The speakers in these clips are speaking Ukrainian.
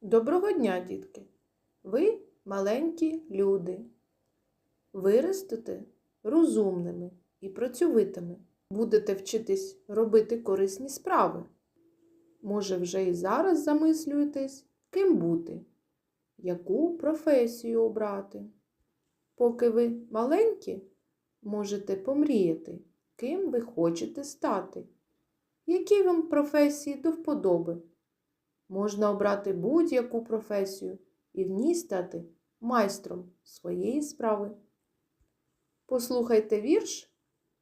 Доброго дня, дітки! Ви маленькі люди. Виростете розумними і працьовитими. Будете вчитись робити корисні справи. Може, вже і зараз замислюєтесь, ким бути, яку професію обрати. Поки ви маленькі, можете помріяти, ким ви хочете стати, які вам професії до вподоби. Можна обрати будь-яку професію і в ній стати майстром своєї справи. Послухайте вірш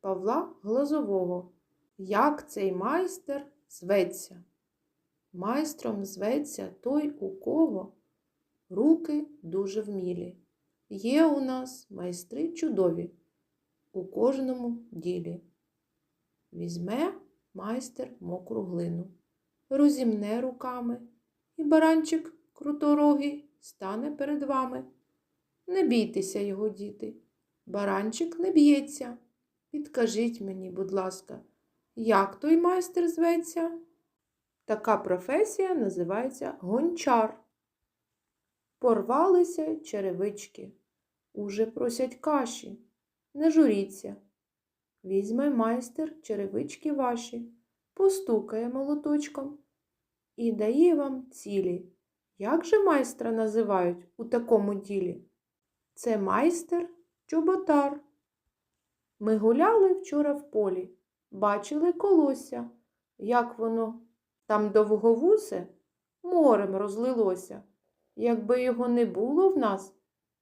Павла Глазового. Як цей майстер зветься? Майстром зветься той, у кого руки дуже вмілі. Є у нас майстри чудові у кожному ділі. Візьме майстер мокру глину розімне руками, і баранчик круторогий стане перед вами. Не бійтеся його, діти, баранчик не б'ється. Підкажіть мені, будь ласка, як той майстер зветься? Така професія називається гончар. Порвалися черевички, уже просять каші, не журіться. Візьме майстер черевички ваші постукає молоточком і дає вам цілі. Як же майстра називають у такому ділі? Це майстер чоботар. Ми гуляли вчора в полі, бачили колосся, як воно там довговусе морем розлилося. Якби його не було в нас,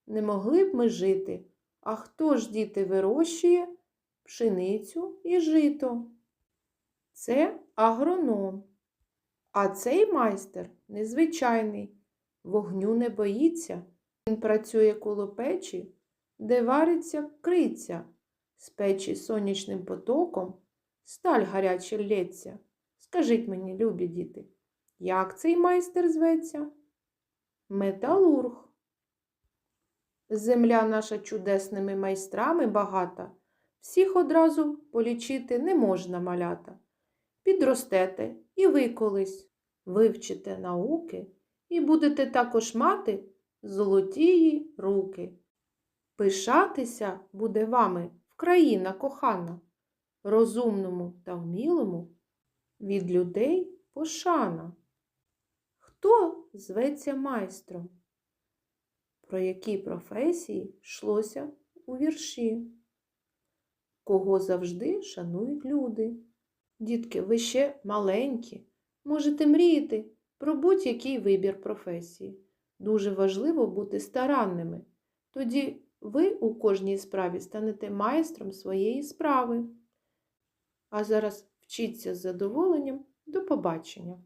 не могли б ми жити. А хто ж діти вирощує пшеницю і жито? Це агроном. А цей майстер незвичайний, вогню не боїться. Він працює коло печі, де вариться криця, з печі сонячним потоком сталь гаряче лється. Скажіть мені, любі діти, як цей майстер зветься? Металург. Земля наша чудесними майстрами багата, всіх одразу полічити не можна малята підростете і ви колись вивчите науки і будете також мати золотії руки. Пишатися буде вами Вкраїна кохана, розумному та вмілому від людей пошана. Хто зветься майстром? Про які професії йшлося у вірші? Кого завжди шанують люди? Дітки, ви ще маленькі, можете мріяти про будь-який вибір професії. Дуже важливо бути старанними. Тоді ви у кожній справі станете майстром своєї справи. А зараз вчіться з задоволенням. До побачення!